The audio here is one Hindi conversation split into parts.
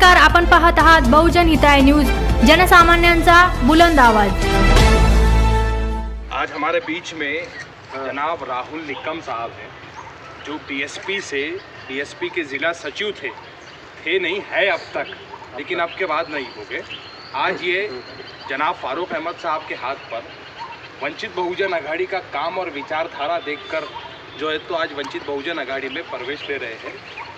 नमस्कार, आपण पाहत आहात बहुजन हिताय न्यूज़. जनसामान्यांचा बुलंद आवाज़. आज हमारे बीच में जनाब राहुल निकम साहब हैं, जो बीएसपी से बीएसपी के ज़िला सचिव थे। थे नहीं, है अब तक, लेकिन अब के बाद नहीं हो गए आज ये जनाब फारूक अहमद साहब के हाथ पर, वंचित बहुजन अघाड़ी का काम और विचारधारा देखकर जो है तो आज वंचित बहुजन अघाड़ी में प्रवेश ले रहे हैं।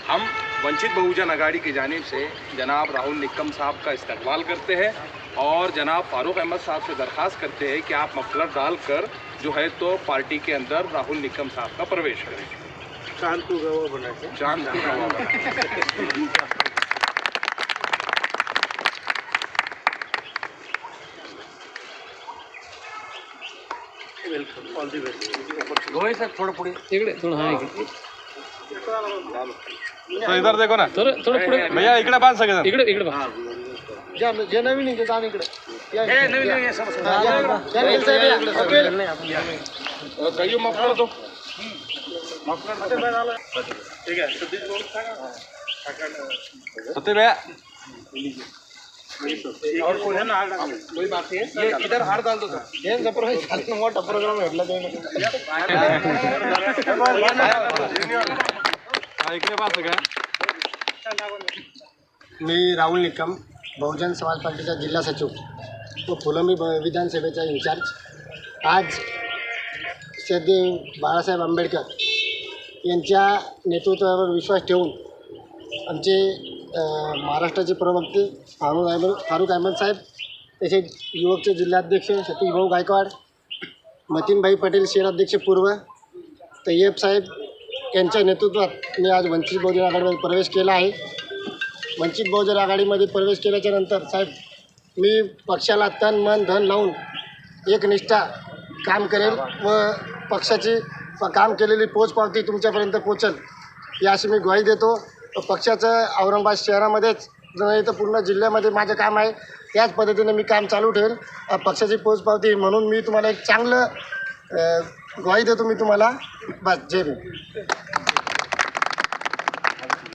हम वंचित बहुजन अघाड़ी की जानब से जनाब राहुल निकम साहब का इस्तकबाल करते हैं और जनाब फारूक अहमद साहब से दरख्वास्त करते हैं कि आप मफलर डालकर जो है तो पार्टी के अंदर राहुल निकम साहब का प्रवेश करें। चाँद को गवाह बना चाँद का गवाह बना। वेलकम ऑल दी बेस्ट इकडे थोडं हा इकडे. तो इधर देखो ना. थोडं थोडं पुढे. भैया इकडे बाँध सके इकडे इकडे बघा जे जे नवीन आहे ते इकडे. हा. सगळे. ठीक आहे सतीश भैया. और कोई है ना हार डाल कोई बाकी है ये इधर हार डाल दो सर। ये जबर झालं मोठा प्रोग्राम भेटला हा, इकडे बाँध सगळ्या मी राहुल निकम बहुजन समाज पार्टीचा जिल्हा सचिव व फुलंबी ब- विधानसभेचा इन्चार्ज आज सदैव बाळासाहेब आंबेडकर यांच्या नेतृत्वावर विश्वास ठेवून आमचे महाराष्ट्राचे प्रवक्ते फारूक अहमद फारूक अहमद साहेब तसेच युवकचे जिल्हाध्यक्ष सतीश गायकवाड मतीनभाई पटेल शहराध्यक्ष पूर्व तय्यब साहेब यांच्या नेतृत्वात मी आज वंचित बहुजन आघाडीमध्ये प्रवेश केला आहे. वंचित बहुजन आघाडीमध्ये प्रवेश केल्याच्यानंतर साहेब मी पक्षाला तन मन धन लावून एकनिष्ठा काम करेल व पक्षाची काम केलेली पोचपावती तुमच्यापर्यंत पोचल या अशी मी ग्वाही देतो. पक्षाचं औरंगाबाद शहरामध्येच नाही तर पूर्ण जिल्ह्यामध्ये माझं काम आहे. त्याच पद्धतीने मी काम चालू ठेवेल. पक्षाची पोचपावती म्हणून मी तुम्हाला एक चांगलं ग्वाही देतो मी तुम्हाला. बस जय भीम.